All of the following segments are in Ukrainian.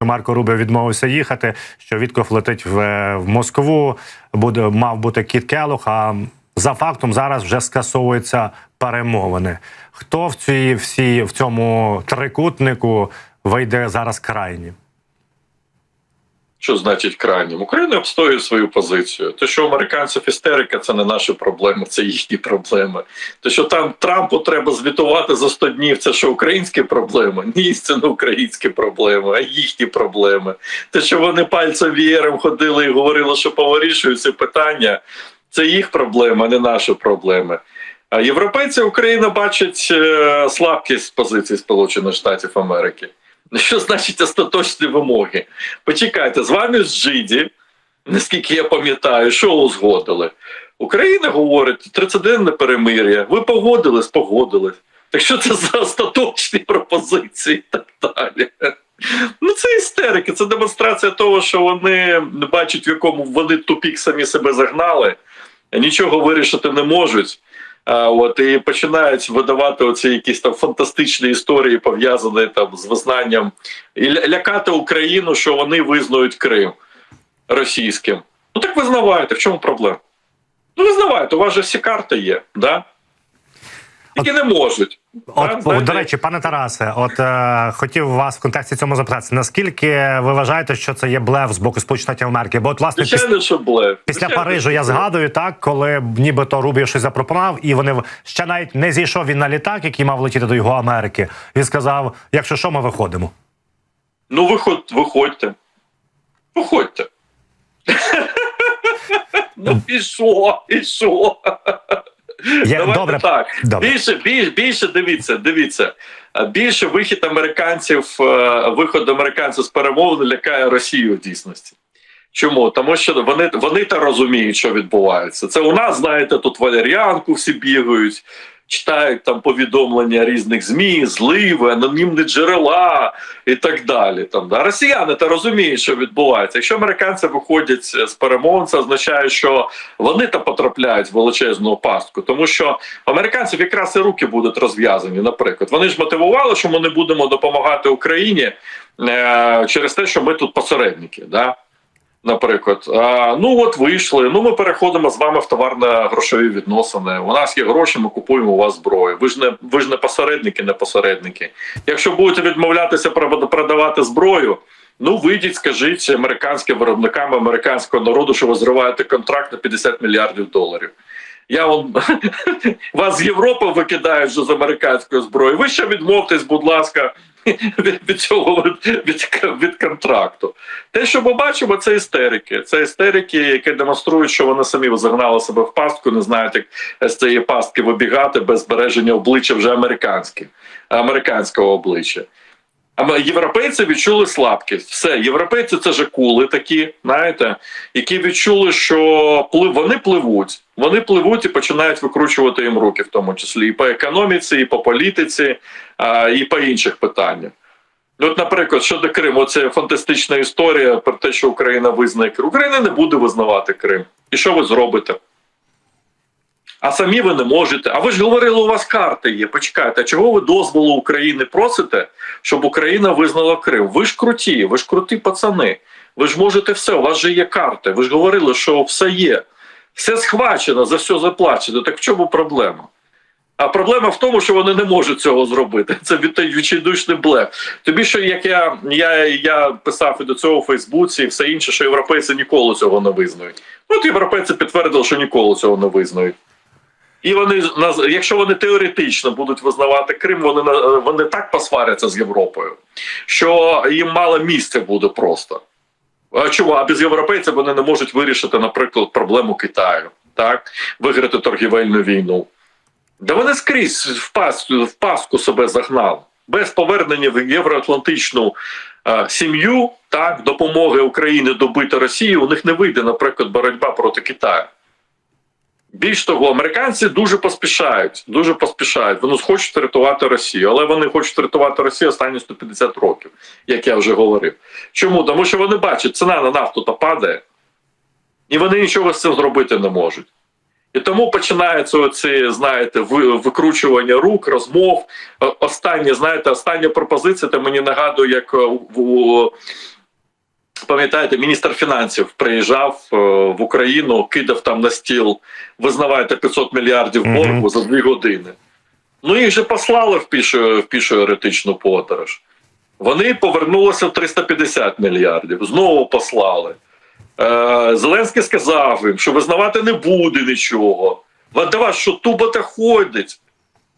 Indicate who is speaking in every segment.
Speaker 1: Марко Рубе відмовився їхати. Що Вітков летить в, е, в Москву. Буде мав бути Кіт Келух. А за фактом зараз вже скасовуються перемовини. Хто в цій всі в цьому трикутнику вийде зараз крайні?
Speaker 2: Що значить крайнім? Україна обстоює свою позицію. Те, що американців істерика, це не наші проблеми, це їхні проблеми. Те, що там Трампу треба звітувати за 100 днів, це що українські проблеми? Ні, це не українські проблеми, а їхні проблеми. Те, що вони пальцем вієром ходили і говорили, що повирішують ці питання, це їх проблеми, а не наші проблеми. А європейці Україна бачать е, слабкість позиції Сполучених Штатів Америки. Що значить остаточні вимоги? Почекайте, з вами з Джиді, наскільки я пам'ятаю, що узгодили? Україна говорить 30-денне перемир'я. Ви погодились, погодились. Так що це за остаточні пропозиції і так далі? Ну, це істерики, це демонстрація того, що вони бачать, в якому вони тупік самі себе загнали, нічого вирішити не можуть. От і починають видавати оці якісь там фантастичні історії, пов'язані там з визнанням і лякати Україну, що вони визнають Крим російським. Ну так визнавайте, в чому проблема? Ну визнавайте, у вас же всі карти є, да? Тільки не можуть.
Speaker 1: От,
Speaker 2: Так,
Speaker 1: до речі, пане Тарасе, от е, хотів вас в контексті цьому запитати. Наскільки ви вважаєте, що це є блеф з боку Сполучених Штатів Америки? Бо от власне піс-
Speaker 2: що блеф.
Speaker 1: після
Speaker 2: Звичайно,
Speaker 1: Парижу я згадую так, коли нібито Рубіо щось запропонував, і вони ще навіть не зійшов він на літак, який мав летіти до його Америки. Він сказав: якщо що, ми виходимо.
Speaker 2: Ну, виход, виходьте. Виходьте. ну і що? І що?
Speaker 1: Я,
Speaker 2: Давайте
Speaker 1: добре,
Speaker 2: так.
Speaker 1: добре.
Speaker 2: Більше, більше, більше дивіться, дивіться. Більше вихід американців, е, виход американців з перемовин лякає Росію в дійсності. Чому? Тому що вони, вони та розуміють, що відбувається. Це у нас, знаєте, тут валеріанку всі бігають, читають там повідомлення різних ЗМІ, зливи, анонімні джерела і так далі. Там, да? Росіяни та розуміють, що відбувається. Якщо американці виходять з перемовин, це означає, що вони та потрапляють в величезну пастку, тому що американців якраз і руки будуть розв'язані. Наприклад, вони ж мотивували, що ми не будемо допомагати Україні е, через те, що ми тут посередники. Да? Наприклад, а, ну от вийшли. Ну ми переходимо з вами в товарно-грошові відносини. У нас є гроші, ми купуємо у вас зброю. Ви ж не ви ж не посередники, не посередники. Якщо будете відмовлятися продавати зброю, ну вийдіть, скажіть американським виробникам американського народу, що ви зриваєте контракт на 50 мільярдів доларів. Я вам вас з Європи викидають з американської зброї. Ви ще відмовтесь, будь ласка, від, цього від, від, контракту. Те, що ми бачимо, це істерики. Це істерики, які демонструють, що вони самі загнали себе в пастку, не знають, як з цієї пастки вибігати без збереження обличчя вже американського обличчя. А європейці відчули слабкість. Все, європейці це жакули такі, знаєте, які відчули, що вони пливуть, вони пливуть і починають викручувати їм руки, в тому числі і по економіці, і по політиці, і по інших питаннях. От, наприклад, щодо Криму, це фантастична історія про те, що Україна визнає Крим. Україна не буде визнавати Крим. І що ви зробите? А самі ви не можете. А ви ж говорили, у вас карти є. Почекайте, а чого ви дозволу України просите, щоб Україна визнала Крим? Ви ж круті, ви ж круті пацани. Ви ж можете все, у вас же є карти. Ви ж говорили, що все є. Все схвачено, за все заплачено. Так в чому проблема? А проблема в тому, що вони не можуть цього зробити. Це від- відчайдушний блеф. Тобі що як я, я, я писав і до цього у Фейсбуці, і все інше, що європейці ніколи цього не визнають. От європейці підтвердили, що ніколи цього не визнають. І вони якщо вони теоретично будуть визнавати Крим, вони вони так посваряться з Європою, що їм мало місця буде просто. Чому? А без європейців вони не можуть вирішити, наприклад, проблему Китаю, так виграти торгівельну війну. Да вони скрізь в паску, в паску себе загнали. Без повернення в євроатлантичну е, сім'ю, так, допомоги Україні добити Росію, у них не вийде, наприклад, боротьба проти Китаю. Більш того, американці дуже поспішають, дуже поспішають. Вони хочуть рятувати Росію, але вони хочуть рятувати Росію останні 150 років, як я вже говорив. Чому? Тому що вони бачать, ціна на нафту та падає, і вони нічого з цим зробити не можуть. І тому починається оці, знаєте, викручування рук, розмов. О- Останнє, знаєте, остання пропозиція, це мені нагадує, як е, у- у пам'ятаєте, міністр фінансів приїжджав е, в Україну, кидав там на стіл, визнавайте 500 мільярдів боргу за дві години. Ну їх же послали в пішу, в пішу еретичну подорож. Вони повернулися в 350 мільярдів. Знову послали. Е, Зеленський сказав їм, що визнавати не буде нічого. «Ва- До вас що тубота ходить?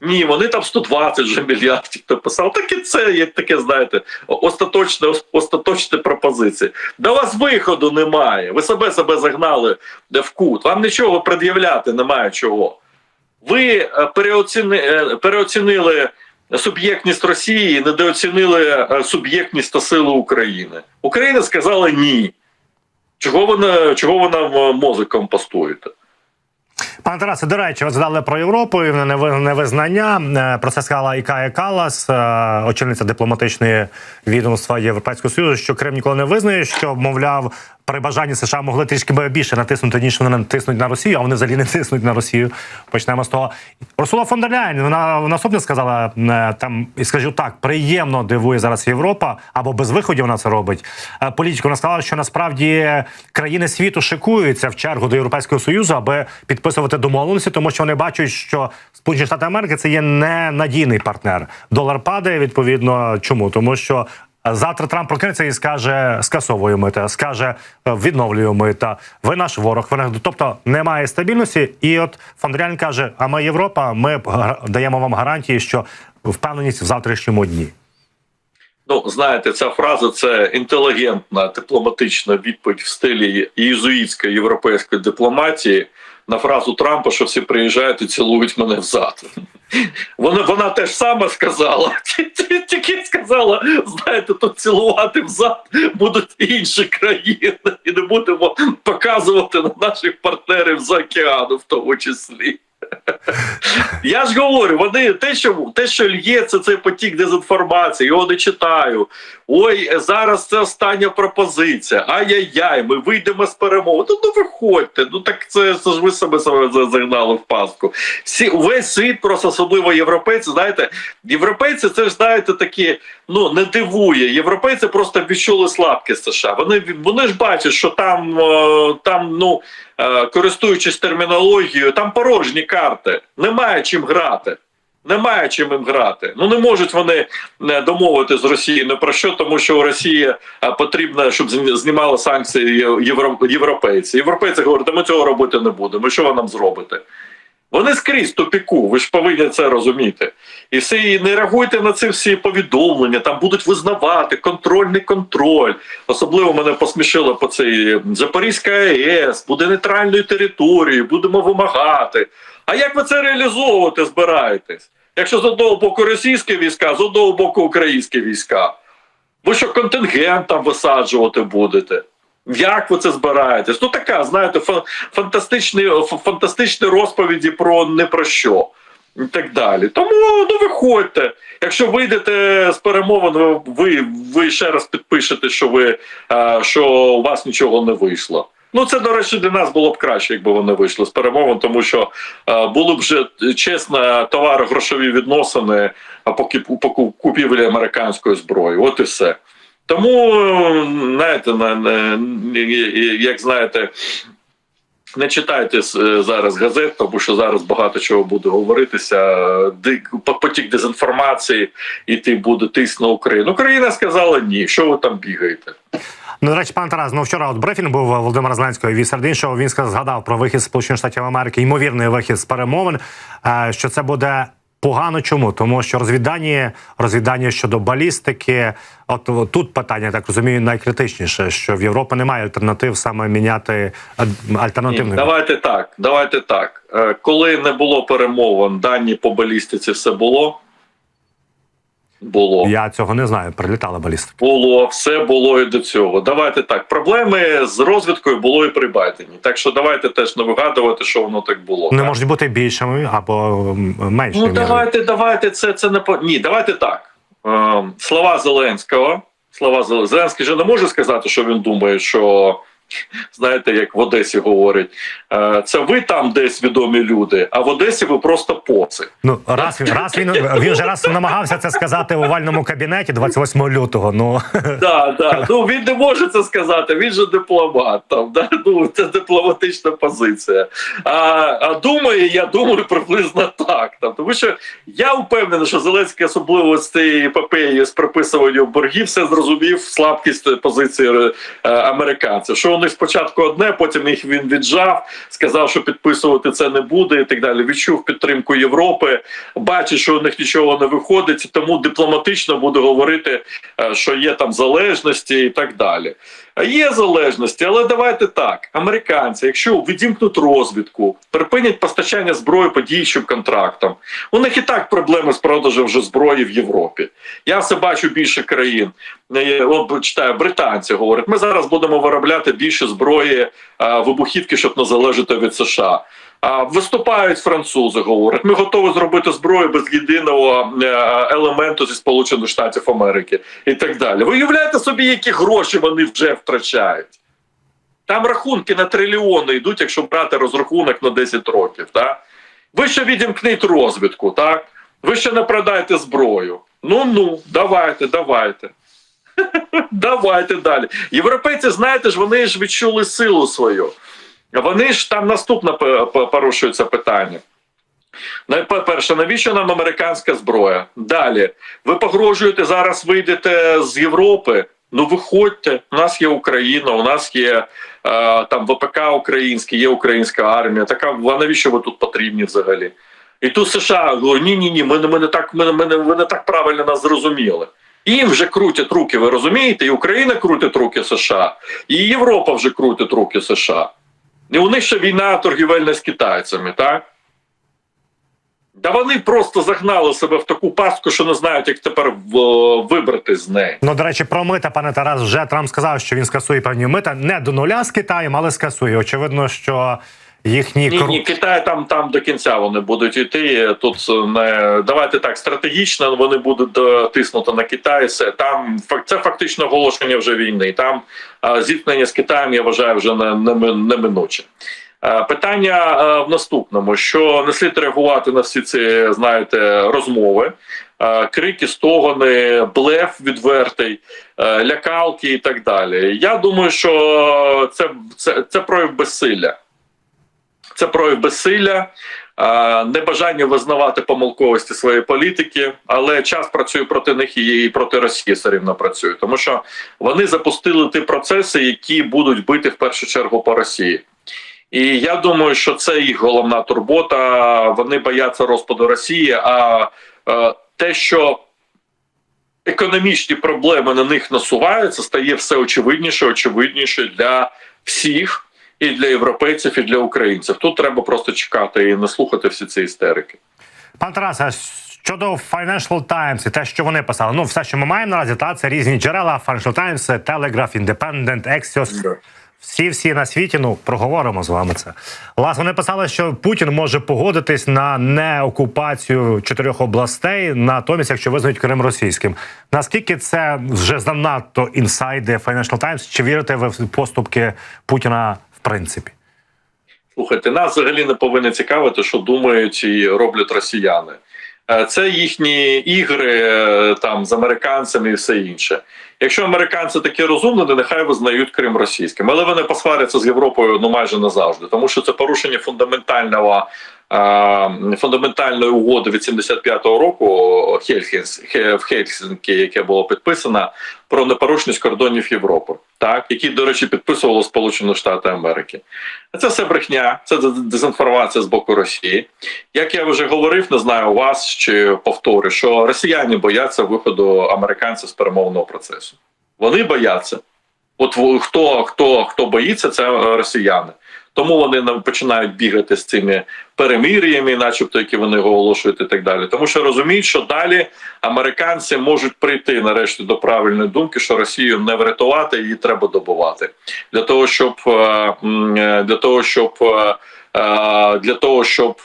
Speaker 2: Ні, вони там 120 вже мільярдів написали. Так і це є таке, знаєте, остаточне, остаточне пропозиція. До вас виходу немає. Ви себе себе загнали в кут. Вам нічого пред'являти немає чого. Ви е, переоціни, е, переоцінили суб'єктність Росії, недооцінили е, суб'єктність та силу України. Україна сказала ні. Чого вона, чого вона в мозиком постуєте?
Speaker 1: Пане Тарасе, до речі, ви згадали про Європу і неви- невизнання. Е, Про це сказала і Кая Калас, е, очільниця дипломатичної відомства Європейського Союзу, що Крим ніколи не визнає, що мовляв. При бажанні США могли трішки більше натиснути, ніж вони натиснуть на Росію, а вони взагалі не тиснуть на Росію. Почнемо з того. Урсула фон дер Ляйн, вона наступне сказала е, там, і скажу так, приємно дивує зараз Європа, або без виходів вона це робить. Е, Політику вона сказала, що насправді країни світу шикуються в чергу до Європейського Союзу, аби підписувати домовленості, тому що вони бачать, що Сполучені Штати Америки це є ненадійний партнер. Долар падає відповідно. Чому? Тому що Завтра Трамп прокинеться і скаже: скасовуємо мита, скаже е, відновлюємо мита. Ви наш ворог. Ви наш... тобто немає стабільності. І от фон каже: А ми Європа, ми даємо вам гарантії, що впевненість в завтрашньому дні.
Speaker 2: Ну, знаєте, ця фраза це інтелігентна дипломатична відповідь в стилі єзуїтської європейської дипломатії на фразу Трампа, що всі приїжджають і цілують мене взад. Вона, вона теж саме сказала, тільки сказала, знаєте, тут цілувати взад будуть інші країни, і не будемо показувати на наших партнерів з океану, в тому числі. Я ж говорю, вони те, що те, що лється цей потік дезінформації, його не читаю. Ой, зараз це остання пропозиція. Ай-яй-яй, ми вийдемо з перемоги. Ну, ну виходьте. Ну так це, це ж ви себе загнали в пастку. Всі увесь світ, просто особливо європейці. Знаєте, європейці це ж знаєте такі. Ну не дивує. Європейці просто відчули слабкість США. Вони вони ж бачать, що там, е, там ну е, користуючись термінологією, там порожні карти. Немає чим грати. Немає чим їм грати. Ну не можуть вони е, домовити з Росією не про що, тому що Росія е, потрібно, щоб зні- знімали санкції євро- європейці. Європейці говорять, ми цього робити не будемо. Що ви нам зробите? Вони скрізь в тупіку, ви ж повинні це розуміти. І все, і не реагуйте на ці всі повідомлення, там будуть визнавати контрольний контроль. Особливо мене посмішило по цей Запорізька АЕС, буде нейтральною територією, будемо вимагати. А як ви це реалізовувати збираєтесь? Якщо з одного боку російські війська, з одного боку українські війська, ви що контингент там висаджувати будете? Як ви це збираєтесь? Ну така, знаєте, фа- фантастичні, фантастичні розповіді про не про що і так далі. Тому ну виходьте. Якщо вийдете з перемовин, ви, ви ще раз підпишете, що ви е, що у вас нічого не вийшло. Ну це до речі для нас було б краще, якби вони вийшли з перемовин, тому що е, були б вже чесно товаро-грошові відносини а поки по купівлі американської зброї. От і все. Тому, знаєте, на, на, як знаєте, не читайте е, зараз газет, тому що зараз багато чого буде говоритися. Потік дезінформації, і ти буде тиск на Україну. Україна сказала ні. Що ви там бігаєте?
Speaker 1: Ну, до речі, пан Тарас, ну вчора от брифінг був Володимира Зеленського і серед іншого. Він згадав про вихід Сполучених Штатів Америки, ймовірний вихід з перемовин. е, Що це буде погано. Чому? Тому що розвіддані, розвіддані щодо балістики. От, от тут питання, так розумію, найкритичніше, що в Європі немає альтернатив саме міняти альтернативну.
Speaker 2: Давайте так. Давайте так. Е, Коли не було перемовин, дані по балістиці все було. Було.
Speaker 1: Я цього не знаю. Прилітала балістика.
Speaker 2: Було, все було і до цього. Давайте так. Проблеми з розвідкою було і при Байдені. Так що давайте теж не вигадувати, що воно так було.
Speaker 1: Не
Speaker 2: так?
Speaker 1: можуть бути більшими або меншими.
Speaker 2: Ну давайте, давайте. Це це не по ні. Давайте так. Е, слова Зеленського. Слова Зел- Зеленський же не може сказати, що він думає, що знаєте, як в Одесі говорять, е, це ви там десь відомі люди, а в Одесі ви просто поци.
Speaker 1: Ну раз він раз він він вже раз намагався це сказати в овальному кабінеті 28 лютого. Ну
Speaker 2: Да, да. Ну він не може це сказати. Він же дипломат. Там да? ну це дипломатична позиція. А, а думає, я думаю, приблизно так. Там тому що я впевнений, що Зеленський особливо з цієї епопеї з приписуванням боргів все зрозумів слабкість позиції е, американців. Що них спочатку одне, потім їх він віджав, сказав, що підписувати це не буде, і так далі. Відчув підтримку Європи, бачить, що у них нічого не виходить, тому дипломатично буде говорити, е, що є там залежності і так далі. Є залежності, але давайте так: американці, якщо відімкнуть розвідку, припинять постачання зброї по діючим контрактам, у них і так проблеми з продажем вже зброї в Європі. Я все бачу більше країн. Е, От читаю, британці говорять, ми зараз будемо виробляти більше зброї е, вибухівки, щоб не залежати від США. Виступають французи, говорять, ми готові зробити зброю без єдиного е, елементу зі Сполучених Штатів Америки і так далі. Ви уявляєте собі, які гроші вони вже втрачають? Там рахунки на трильйони йдуть, якщо брати розрахунок на 10 років. Так? Ви ще відімкніть розвідку, так? Ви ще не продаєте зброю. Ну ну, давайте, давайте. Давайте далі. Європейці, знаєте ж, вони ж відчули силу свою. Вони ж там наступне порушується питання. Найперше, навіщо нам американська зброя? Далі, ви погрожуєте зараз вийдете з Європи. Ну, виходьте, у нас є Україна, у нас є е, там ВПК український, є українська армія. Така а навіщо ви тут потрібні взагалі? І тут США ні, ні, ні, ми, ми не так, ми, ми, ви не так правильно нас зрозуміли. Їм вже крутять руки, ви розумієте? І Україна крутить руки США, і Європа вже крутить руки США. І у них ще війна торгівельна з китайцями, так? Да вони просто загнали себе в таку пастку, що не знають, як тепер вибрати з неї.
Speaker 1: ну до речі, про мита, пане Тарас, вже Трамп сказав, що він скасує певні мита не до нуля з Китаєм, але скасує. Очевидно, що їхні
Speaker 2: Ні, ні, Китай там, там до кінця вони будуть йти. Тут не давайте так стратегічно вони будуть е, тиснути на Китай. Все там це фактично оголошення вже війни. Там е, зіткнення з Китаєм я вважаю вже не, не, неминуче. Е, Питання е, в наступному: що не слід реагувати на всі ці, знаєте, розмови, е, крики, стогони, блеф відвертий, е, лякалки і так далі. Я думаю, що це, це, це прояв безсилля. Це прояв безсилля, небажання визнавати помилковості своєї політики, але час працює проти них і проти Росії все рівно працює, тому що вони запустили ті процеси, які будуть бити в першу чергу по Росії. І я думаю, що це їх головна турбота. Вони бояться розпаду Росії. А е, те, що економічні проблеми на них насуваються, стає все очевидніше, очевидніше для всіх. І для європейців, і для українців тут треба просто чекати і не слухати всі ці істерики.
Speaker 1: Пан Тарас, а щодо Financial Times і те, що вони писали. Ну, все, що ми маємо наразі, та це різні джерела. Financial Times, Telegraph, Independent, Axios.
Speaker 2: Да.
Speaker 1: Всі всі на світі, ну проговоримо з вами це. Власне, вони писали, що Путін може погодитись на неокупацію чотирьох областей, натомість, якщо визнають Крим російським. Наскільки це вже занадто інсайди Financial Times? Чи вірите ви в поступки Путіна принципі?
Speaker 2: Слухайте, нас взагалі не повинно цікавити, що думають і роблять росіяни. Е, Це їхні ігри е, там з американцями і все інше. Якщо американці такі розумні, нехай визнають Крим російським, але вони посваряться з Європою ну майже назавжди, тому що це порушення фундаментального е, фундаментальної угоди від 75-го року Хельсінс в Хельсінкі, яке було підписано про непорушність кордонів Європи, так які, до речі, підписувало Сполучені Штати Америки. Це все брехня, це дезінформація з боку Росії. Як я вже говорив, не знаю вас чи повторю, що росіяни бояться виходу американців з перемовного процесу. Вони бояться. От хто хто хто боїться, це е, росіяни. Тому вони починають бігати з цими перемир'ями, начебто, які вони оголошують, і так далі. Тому що розуміють, що далі американці можуть прийти нарешті до правильної думки, що Росію не врятувати, її треба добувати для того, щоб е, е, для того, щоб е, для того, щоб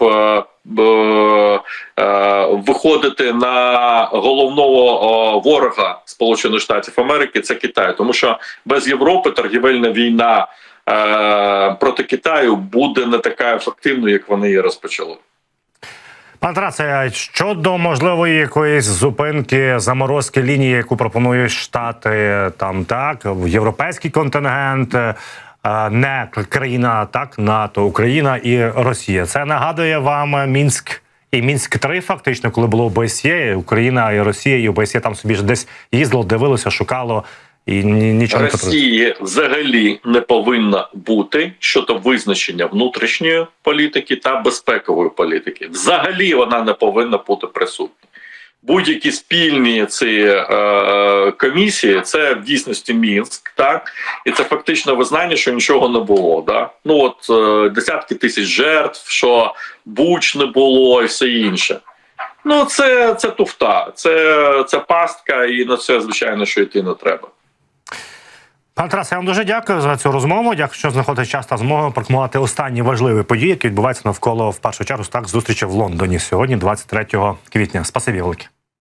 Speaker 2: виходити на головного ворога Сполучених Штатів Америки це Китай, тому що без Європи торгівельна війна проти Китаю буде не така ефективною, як вони її розпочали.
Speaker 1: Пан Тарасе, щодо можливої якоїсь зупинки заморозки лінії, яку пропонують штати, там так в європейський контингент, е, не країна, так НАТО, Україна і Росія. Це нагадує вам Мінськ і Мінськ 3 фактично, коли було ОБСЄ, Україна і Росія, і ОБСЄ там собі ж десь їздило, дивилося, шукало і ні- нічого не.
Speaker 2: Росії взагалі не повинна бути щодо визначення внутрішньої політики та безпекової політики. Взагалі вона не повинна бути присутня. Будь-які спільні ці е, комісії це в дійсності Мінськ, так і це фактично визнання, що нічого не було. Да? Ну от е, десятки тисяч жертв, що буч не було, і все інше. Ну це, це туфта, це, це пастка, і на це звичайно, що йти не треба.
Speaker 1: Пане Тарас, я вам дуже дякую за цю розмову. Дякую, що знаходите час та змогу прокомувати останні важливі події, які відбуваються навколо в першу чергу так зустрічі в Лондоні сьогодні, 23 квітня. Спасибі велике.